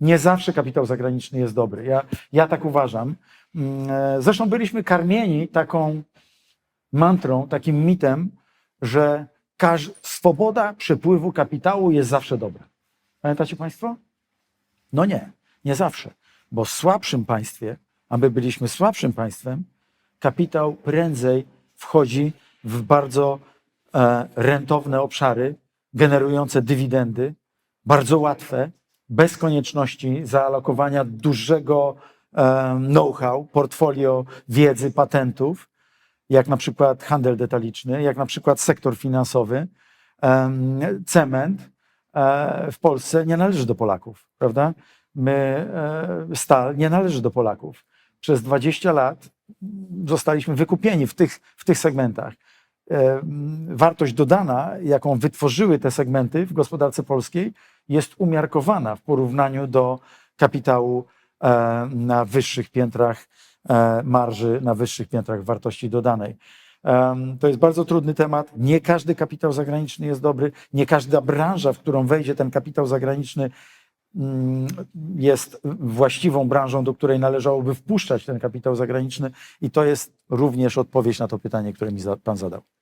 Nie zawsze kapitał zagraniczny jest dobry. Ja, ja tak uważam. Mm, e, Zresztą byliśmy karmieni taką mantrą, takim mitem, że swoboda przepływu kapitału jest zawsze dobra. Pamiętacie Państwo? No nie, nie zawsze. Bo w słabszym państwie, a my byliśmy słabszym państwem, kapitał prędzej wchodzi w bardzo e, rentowne obszary, generujące dywidendy, bardzo łatwe, bez konieczności zaalokowania dużego know-how, portfolio wiedzy, patentów, jak na przykład handel detaliczny, jak na przykład sektor finansowy, em, cement e, w Polsce nie należy do Polaków, prawda? My, e, stal nie należy do Polaków. Przez 20 lat zostaliśmy wykupieni w tych, w tych segmentach. E, Wartość dodana, jaką wytworzyły te segmenty w gospodarce polskiej, jest umiarkowana w porównaniu do kapitału e, na wyższych piętrach e, marży, na wyższych piętrach wartości dodanej. To jest bardzo trudny temat. Nie każdy kapitał zagraniczny jest dobry, nie każda branża, w którą wejdzie ten kapitał zagraniczny, mm, jest właściwą branżą, do której należałoby wpuszczać ten kapitał zagraniczny, i to jest również odpowiedź na to pytanie, które mi Pan zadał.